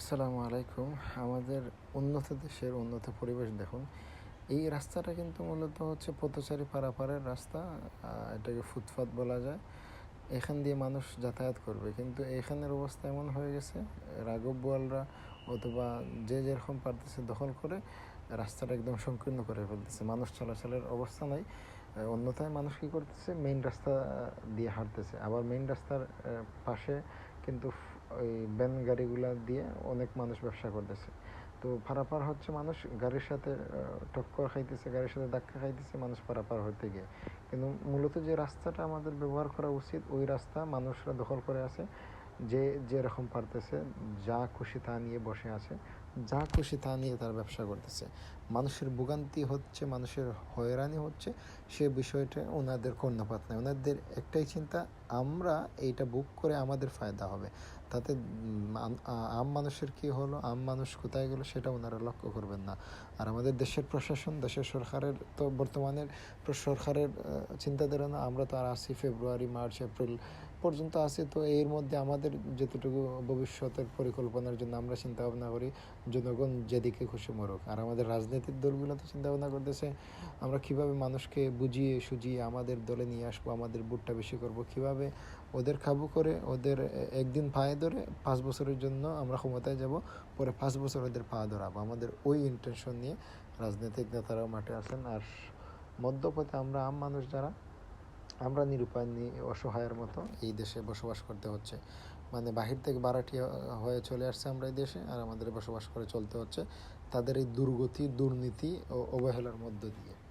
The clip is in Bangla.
আসসালামু আলাইকুম। আমাদের উন্নত দেশের উন্নত পরিবেশ দেখুন। এই রাস্তাটা কিন্তু মূলত হচ্ছে পথচারী পারাপারের রাস্তা এটাকে ফুটপাত বলা যায়। এখান দিয়ে মানুষ যাতায়াত করবে। কিন্তু এখানের অবস্থা এমন হয়ে গেছে, রাঘব বোয়ালরা অথবা যে যেরকম পারতেছে দখল করে, রাস্তাটা একদম সংকীর্ণ করে ফেলতেছে। মানুষ চলাচলের অবস্থা নাই। অন্যথায় মানুষ কী করতেছে? মেইন রাস্তা দিয়ে হাঁটতেছে। আবার মেইন রাস্তার পাশে কিন্তু ওই ভ্যান গাড়িগুলা দিয়ে অনেক মানুষ ব্যবসা করতেছে। তো পারাপার হচ্ছে মানুষ গাড়ির সাথে টক্কর খাইতেছে, গাড়ির সাথে ধাক্কা খাইতেছে, মানুষ পারাপার হতে গিয়ে। কিন্তু মূলত যে রাস্তাটা আমাদের ব্যবহার করা উচিত, ওই রাস্তা মানুষরা দখল করে আছে, যে যেরকম পারতেছে, যা খুশি তা নিয়ে বসে আছে। যা খুশি তা নিয়ে তার ব্যবসা করতেছে। মানুষের ভোগান্তি হচ্ছে, মানুষের হয়রানি হচ্ছে, সে বিষয়টা ওনাদের কর্ণপাত নেই ওনাদের একটাই চিন্তা, আমরা এইটা বুক করে আমাদের ফায়দা হবে। তাতে আম- মানুষের কি হলো, আম মানুষ কোথায় গেলো সেটা ওনারা লক্ষ্য করবেন না। আর আমাদের দেশের প্রশাসন, দেশের সরকারের তো বর্তমানের সরকারের চিন্তাধারা না আমরা তো আর আছি ফেব্রুয়ারি, মার্চ, এপ্রিল পর্যন্ত আছি। তো এর মধ্যে আমাদের যতটুকু ভবিষ্যতের পরিকল্পনার জন্য আমরা চিন্তা ভাবনা করি। জনগণ যেদিকে খুশি মরুক। আর আমাদের রাজনৈতিক দলগুলো তো চিন্তা ভাবনা করতেছে, আমরা কীভাবে মানুষকে বুঝিয়ে সুজিয়ে আমাদের দলে নিয়ে আসব, আমাদের ভোটটা বেশি করব, কীভাবে ওদের কাবু করে ওদের একদিন পায়ে ধরে পাঁচ বছরের জন্য আমরা ক্ষমতায় যাব, পরে পাঁচ বছর ওদের পা ধরাবো। আমাদের ওই ইন্টেনশন নিয়ে রাজনৈতিক নেতারাও মাঠে আসেন আর মধ্যপথে আমরা আম মানুষ যারা আমরা নিরুপায় অসহায়ের মতো এই দেশে বসবাস করতে হচ্ছে। মানে বাহির থেকে বারাটি হয়ে চলে আসছে আমরা এই দেশে, আর আমাদের বসবাস করে চলতে হচ্ছে। তাদের এই দুর্গতি, দুর্নীতি ও অবহেলার মধ্য দিয়ে।